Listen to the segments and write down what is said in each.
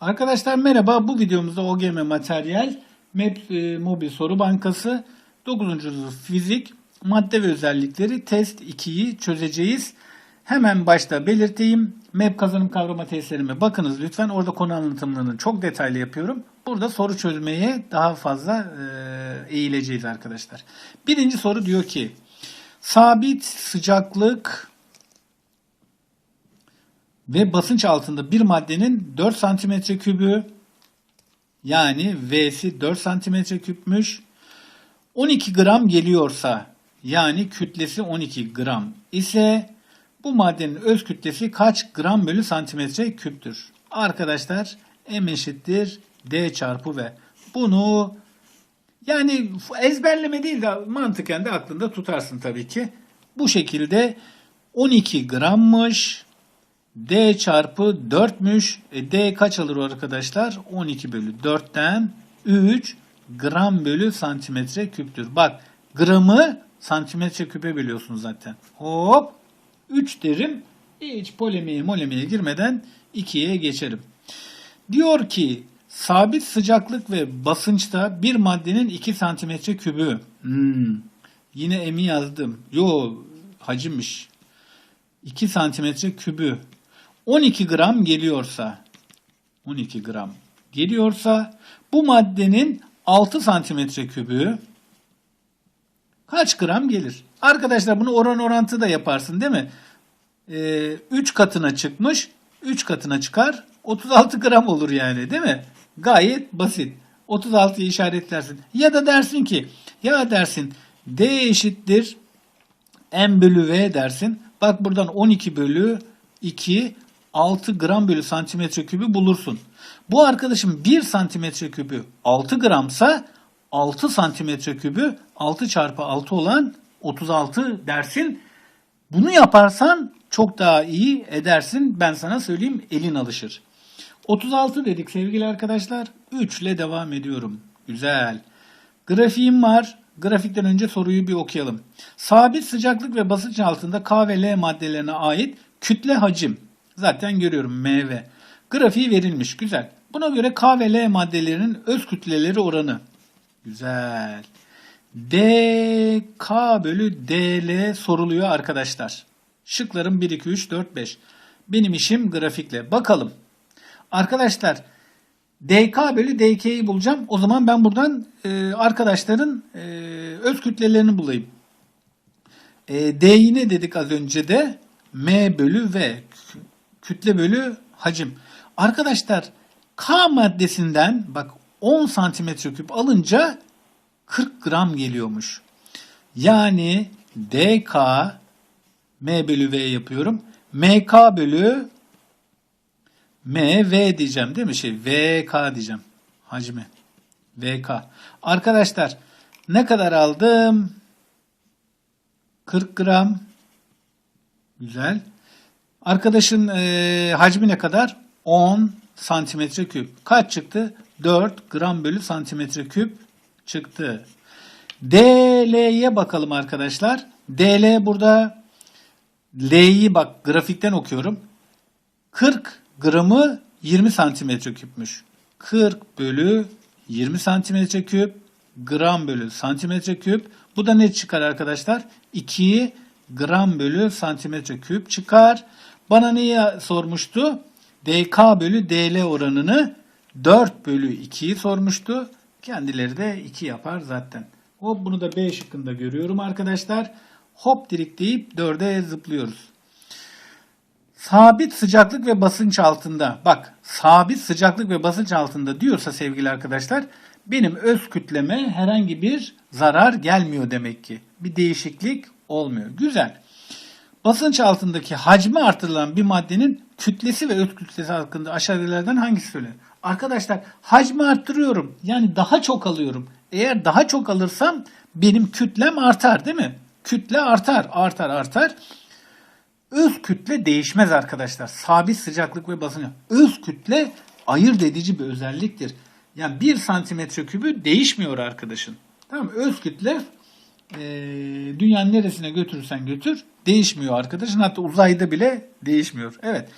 Arkadaşlar merhaba. Bu videomuzda OGM Materyal MEP e, Mobil Soru Bankası 9. sınıf fizik madde ve özellikleri test 2'yi çözeceğiz. Hemen başta belirteyim. MEP kazanım kavrama testlerime bakınız lütfen. Orada konu anlatımlarını çok detaylı yapıyorum. Burada soru çözmeye daha fazla e, eğileceğiz arkadaşlar. Birinci soru diyor ki sabit sıcaklık ve basınç altında bir maddenin 4 santimetre kübü yani V'si 4 santimetre küpmüş. 12 gram geliyorsa yani kütlesi 12 gram ise bu maddenin öz kütlesi kaç gram bölü santimetre küptür? Arkadaşlar M eşittir D çarpı V. Bunu yani ezberleme değil de mantıken de aklında tutarsın tabii ki. Bu şekilde 12 grammış. D çarpı 4'müş. E, D kaç alır arkadaşlar? 12 bölü 4'ten 3 gram bölü santimetre küptür. Bak gramı santimetre küpe bölüyorsun zaten. Hop 3 derim. Hiç polemiğe molemiğe girmeden 2'ye geçerim. Diyor ki sabit sıcaklık ve basınçta bir maddenin 2 santimetre kübü. Hmm. Yine emi yazdım. Yo hacimmiş. 2 santimetre kübü 12 gram geliyorsa 12 gram geliyorsa bu maddenin 6 santimetre kübü kaç gram gelir? Arkadaşlar bunu oran orantı da yaparsın değil mi? Ee, 3 katına çıkmış 3 katına çıkar 36 gram olur yani değil mi? Gayet basit. 36'yı işaretlersin. Ya da dersin ki ya dersin D eşittir M bölü V dersin. Bak buradan 12 bölü 2 6 gram bölü santimetre kübü bulursun. Bu arkadaşım 1 santimetre kübü 6 gramsa 6 santimetre kübü 6 çarpı 6 olan 36 dersin. Bunu yaparsan çok daha iyi edersin. Ben sana söyleyeyim elin alışır. 36 dedik sevgili arkadaşlar. 3 ile devam ediyorum. Güzel. Grafiğim var. Grafikten önce soruyu bir okuyalım. Sabit sıcaklık ve basınç altında K ve L maddelerine ait kütle hacim. Zaten görüyorum M ve. Grafiği verilmiş. Güzel. Buna göre K ve L maddelerinin öz kütleleri oranı. Güzel. DK bölü DL soruluyor arkadaşlar. Şıklarım 1, 2, 3, 4, 5. Benim işim grafikle. Bakalım. Arkadaşlar DK bölü DK'yi bulacağım. O zaman ben buradan e, arkadaşların e, öz kütlelerini bulayım. E, D'yi ne dedik az önce de? M bölü V. Kütle bölü hacim. Arkadaşlar K maddesinden bak 10 santimetre küp alınca 40 gram geliyormuş. Yani DK M bölü V yapıyorum. MK bölü MV diyeceğim değil mi? Şey VK diyeceğim. Hacmi. VK. Arkadaşlar ne kadar aldım? 40 gram. Güzel. Arkadaşın e, hacmi ne kadar? 10 santimetre küp. Kaç çıktı? 4 gram bölü santimetre küp çıktı. DL'ye bakalım arkadaşlar. DL burada L'yi bak grafikten okuyorum. 40 gramı 20 santimetre küpmüş. 40 bölü 20 santimetre küp gram bölü santimetre küp. Bu da ne çıkar arkadaşlar? 2 gram bölü santimetre küp çıkar. Bana neyi sormuştu? DK bölü DL oranını 4 bölü 2'yi sormuştu. Kendileri de 2 yapar zaten. Hop bunu da B şıkkında görüyorum arkadaşlar. Hop dirik deyip 4'e zıplıyoruz. Sabit sıcaklık ve basınç altında. Bak sabit sıcaklık ve basınç altında diyorsa sevgili arkadaşlar benim öz kütleme herhangi bir zarar gelmiyor demek ki. Bir değişiklik olmuyor. Güzel. Basınç altındaki hacmi artırılan bir maddenin kütlesi ve öz kütlesi hakkında aşağıdakilerden hangisi söylenir? Arkadaşlar hacmi arttırıyorum. Yani daha çok alıyorum. Eğer daha çok alırsam benim kütlem artar değil mi? Kütle artar, artar, artar. Öz kütle değişmez arkadaşlar. Sabit sıcaklık ve basınç. Öz kütle ayırt edici bir özelliktir. Yani 1 santimetre kübü değişmiyor arkadaşın. Tamam? Öz kütle e, dünyanın neresine götürürsen götür değişmiyor arkadaşın. Hatta uzayda bile değişmiyor. Evet.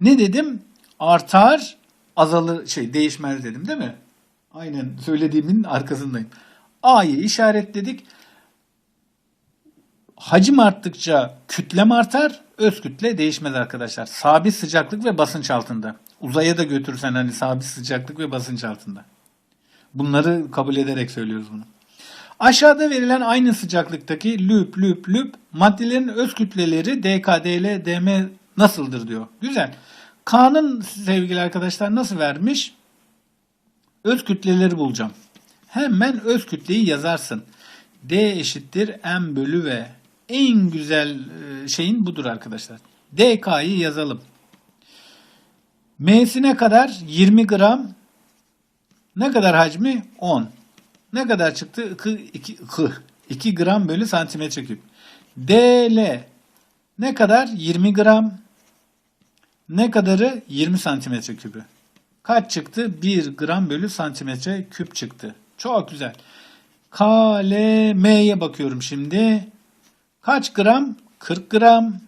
Ne dedim? Artar, azalır şey değişmez dedim değil mi? Aynen söylediğimin arkasındayım. A'yı işaretledik. Hacim arttıkça kütlem artar, öz kütle değişmez arkadaşlar. Sabit sıcaklık ve basınç altında. Uzaya da götürsen hani sabit sıcaklık ve basınç altında. Bunları kabul ederek söylüyoruz bunu. Aşağıda verilen aynı sıcaklıktaki lüp lüp lüp maddelerin öz kütleleri dk, dl, dm nasıldır diyor. Güzel. K'nın sevgili arkadaşlar nasıl vermiş? Öz kütleleri bulacağım. Hemen öz kütleyi yazarsın. D eşittir M bölü V. En güzel e, şeyin budur arkadaşlar. DK'yı yazalım. M'sine kadar 20 gram. Ne kadar hacmi? 10. Ne kadar çıktı? 2, 2, 2 gram bölü santimetre küp. DL ne kadar? 20 gram. Ne kadarı? 20 santimetre kübü. Kaç çıktı? 1 gram bölü santimetre küp çıktı. Çok güzel. KLM'ye bakıyorum şimdi. Kaç gram? 40 gram.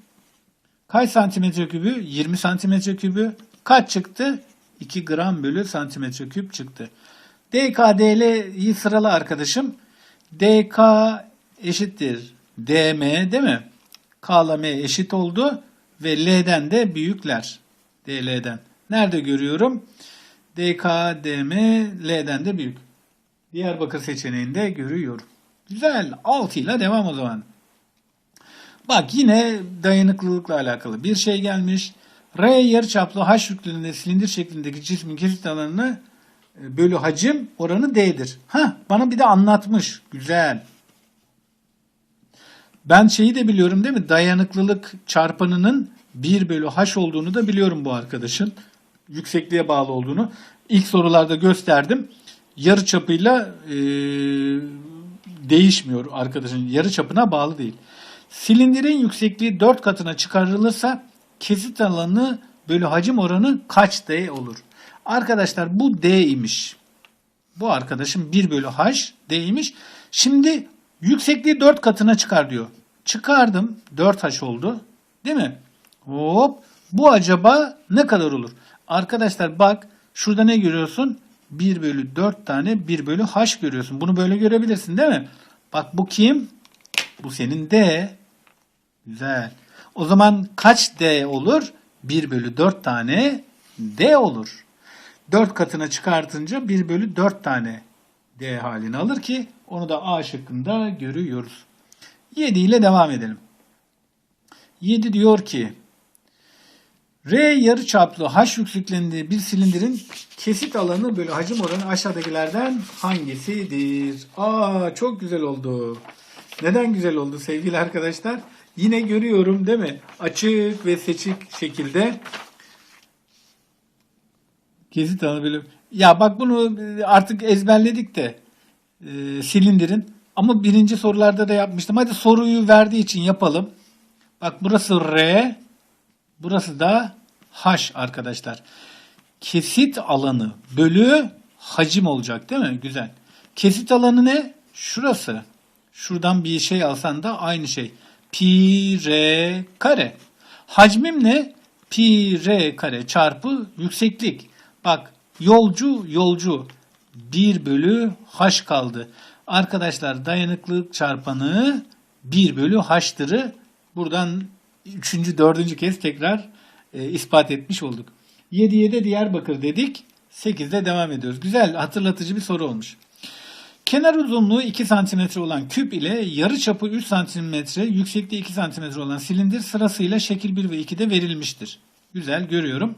Kaç santimetre kübü? 20 santimetre kübü. Kaç çıktı? 2 gram bölü santimetre küp çıktı. DK, DL'yi sırala arkadaşım. DK eşittir DM değil mi? K ile M eşit oldu ve L'den de büyükler. DL'den. Nerede görüyorum? DK, DM, L'den de büyük. Diyarbakır seçeneğinde görüyorum. Güzel. 6 ile devam o zaman. Bak yine dayanıklılıkla alakalı bir şey gelmiş. R yarıçaplı H yüklülüğünde silindir şeklindeki cismin kesit alanını bölü hacim oranı D'dir. Ha, bana bir de anlatmış. Güzel. Ben şeyi de biliyorum değil mi? Dayanıklılık çarpanının 1 bölü H olduğunu da biliyorum bu arkadaşın. Yüksekliğe bağlı olduğunu. İlk sorularda gösterdim. Yarı çapıyla e, değişmiyor arkadaşın. Yarı çapına bağlı değil. Silindirin yüksekliği 4 katına çıkarılırsa kesit alanı bölü hacim oranı kaç D olur? Arkadaşlar bu D imiş. Bu arkadaşım 1 bölü H D imiş. Şimdi yüksekliği 4 katına çıkar diyor. Çıkardım. 4H oldu. Değil mi? Hop. Bu acaba ne kadar olur? Arkadaşlar bak şurada ne görüyorsun? 1 bölü 4 tane 1 bölü H görüyorsun. Bunu böyle görebilirsin değil mi? Bak bu kim? Bu senin D. Güzel. O zaman kaç D olur? 1 bölü 4 tane D olur. 4 katına çıkartınca 1 bölü 4 tane D halini alır ki onu da A şıkkında görüyoruz. 7 ile devam edelim. 7 diyor ki R yarıçaplı H yüksekliğinde bir silindirin kesit alanı bölü hacim oranı aşağıdakilerden hangisidir? Aa çok güzel oldu. Neden güzel oldu sevgili arkadaşlar? Yine görüyorum değil mi? Açık ve seçik şekilde kesit alanı bölü... Ya bak bunu artık ezberledik de e, silindirin. Ama birinci sorularda da yapmıştım. Hadi soruyu verdiği için yapalım. Bak burası R. Burası da H arkadaşlar. Kesit alanı bölü hacim olacak değil mi? Güzel. Kesit alanı ne? Şurası. Şuradan bir şey alsan da aynı şey. Pi r kare. Hacmim ne? Pi r kare çarpı yükseklik. Bak yolcu yolcu 1 bölü h kaldı. Arkadaşlar dayanıklılık çarpanı 1 bölü h'tırı buradan 3. 4. kez tekrar e, ispat etmiş olduk. 7'ye de Diyarbakır dedik. 8'de devam ediyoruz. Güzel hatırlatıcı bir soru olmuş. Kenar uzunluğu 2 cm olan küp ile yarı çapı 3 cm, yüksekliği 2 cm olan silindir sırasıyla şekil 1 ve 2'de verilmiştir. Güzel görüyorum.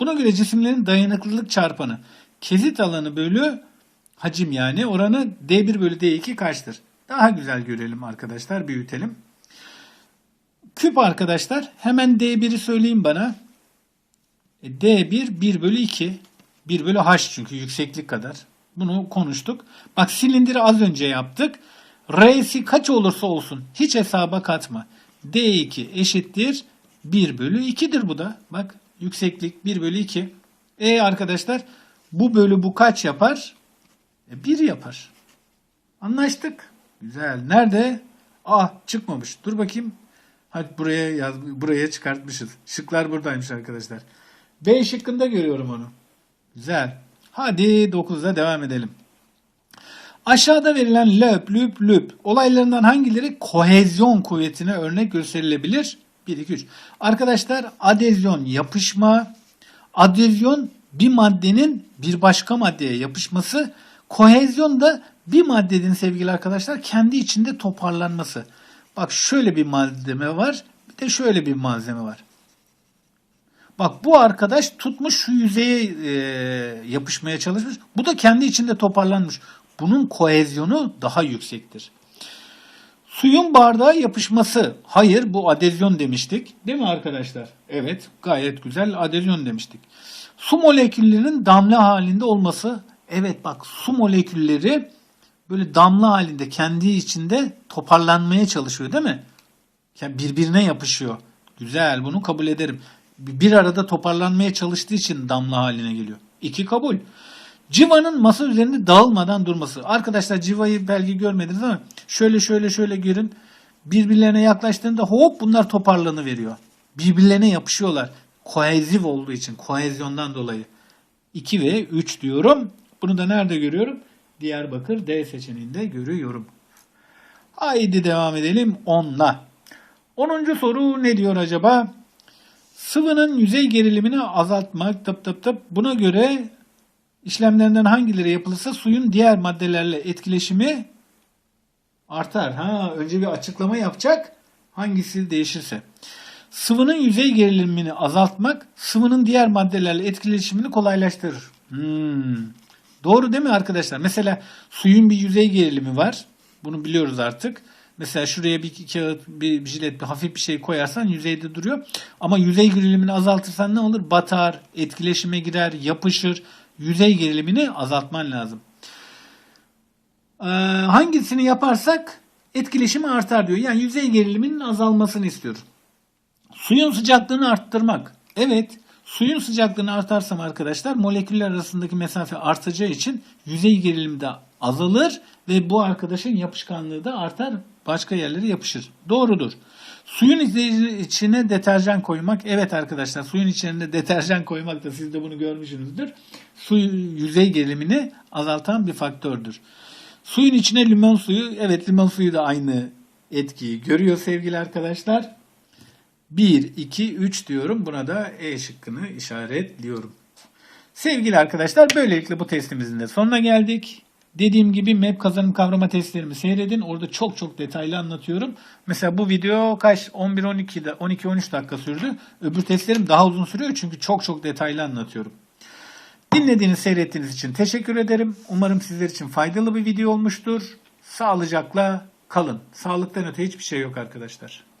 Buna göre cisimlerin dayanıklılık çarpanı kesit alanı bölü hacim yani oranı D1 bölü D2 kaçtır? Daha güzel görelim arkadaşlar büyütelim. Küp arkadaşlar hemen D1'i söyleyeyim bana. E, D1 1 bölü 2. 1 bölü H çünkü yükseklik kadar. Bunu konuştuk. Bak silindiri az önce yaptık. R'si kaç olursa olsun hiç hesaba katma. D2 eşittir 1 bölü 2'dir bu da. Bak yükseklik 1 bölü 2. E arkadaşlar bu bölü bu kaç yapar? E, 1 yapar. Anlaştık. Güzel. Nerede? Ah çıkmamış. Dur bakayım. Hadi buraya yaz, buraya çıkartmışız. Şıklar buradaymış arkadaşlar. B şıkkında görüyorum onu. Güzel. Hadi 9'da devam edelim. Aşağıda verilen löp, lüp, lüp olaylarından hangileri kohezyon kuvvetine örnek gösterilebilir? 1, 2, 3. Arkadaşlar adezyon yapışma, adezyon bir maddenin bir başka maddeye yapışması, kohezyon da bir maddenin sevgili arkadaşlar kendi içinde toparlanması. Bak şöyle bir malzeme var, bir de şöyle bir malzeme var. Bak bu arkadaş tutmuş şu yüzeye e, yapışmaya çalışmış. Bu da kendi içinde toparlanmış. Bunun kohezyonu daha yüksektir. Suyun bardağa yapışması. Hayır bu adezyon demiştik. Değil mi arkadaşlar? Evet gayet güzel adezyon demiştik. Su moleküllerinin damla halinde olması. Evet bak su molekülleri böyle damla halinde kendi içinde toparlanmaya çalışıyor değil mi? Yani birbirine yapışıyor. Güzel bunu kabul ederim. Bir arada toparlanmaya çalıştığı için damla haline geliyor. İki kabul. Civanın masa üzerinde dağılmadan durması. Arkadaşlar civayı belki görmediniz ama şöyle şöyle şöyle görün. Birbirlerine yaklaştığında hop bunlar toparlanı veriyor. Birbirlerine yapışıyorlar. Koheziv olduğu için, kohezyondan dolayı. 2 ve 3 diyorum. Bunu da nerede görüyorum? Diyarbakır D seçeneğinde görüyorum. Haydi devam edelim 10'la. 10. soru ne diyor acaba? Sıvının yüzey gerilimini azaltmak tıp tıp tıp. Buna göre işlemlerinden hangileri yapılırsa suyun diğer maddelerle etkileşimi artar. Ha, önce bir açıklama yapacak. Hangisi değişirse. Sıvının yüzey gerilimini azaltmak sıvının diğer maddelerle etkileşimini kolaylaştırır. Hmm. Doğru değil mi arkadaşlar? Mesela suyun bir yüzey gerilimi var. Bunu biliyoruz artık. Mesela şuraya bir kağıt, bir, jilet, bir hafif bir şey koyarsan yüzeyde duruyor. Ama yüzey gerilimini azaltırsan ne olur? Batar, etkileşime girer, yapışır. Yüzey gerilimini azaltman lazım. Ee, hangisini yaparsak etkileşimi artar diyor. Yani yüzey geriliminin azalmasını istiyoruz. Suyun sıcaklığını arttırmak. Evet, suyun sıcaklığını artarsam arkadaşlar moleküller arasındaki mesafe artacağı için yüzey gerilimi de azalır ve bu arkadaşın yapışkanlığı da artar. Başka yerlere yapışır. Doğrudur. Suyun içine deterjan koymak. Evet arkadaşlar suyun içine deterjan koymak da siz de bunu görmüşsünüzdür. Su yüzey gerilimini azaltan bir faktördür. Suyun içine limon suyu. Evet limon suyu da aynı etkiyi görüyor sevgili arkadaşlar. 1, 2, 3 diyorum. Buna da E şıkkını işaretliyorum. Sevgili arkadaşlar böylelikle bu testimizin de sonuna geldik. Dediğim gibi map kazanım kavrama testlerimi seyredin. Orada çok çok detaylı anlatıyorum. Mesela bu video kaç 11-12'de 12-13 dakika sürdü. Öbür testlerim daha uzun sürüyor çünkü çok çok detaylı anlatıyorum. Dinlediğiniz, seyrettiğiniz için teşekkür ederim. Umarım sizler için faydalı bir video olmuştur. Sağlıcakla kalın. Sağlıktan öte hiçbir şey yok arkadaşlar.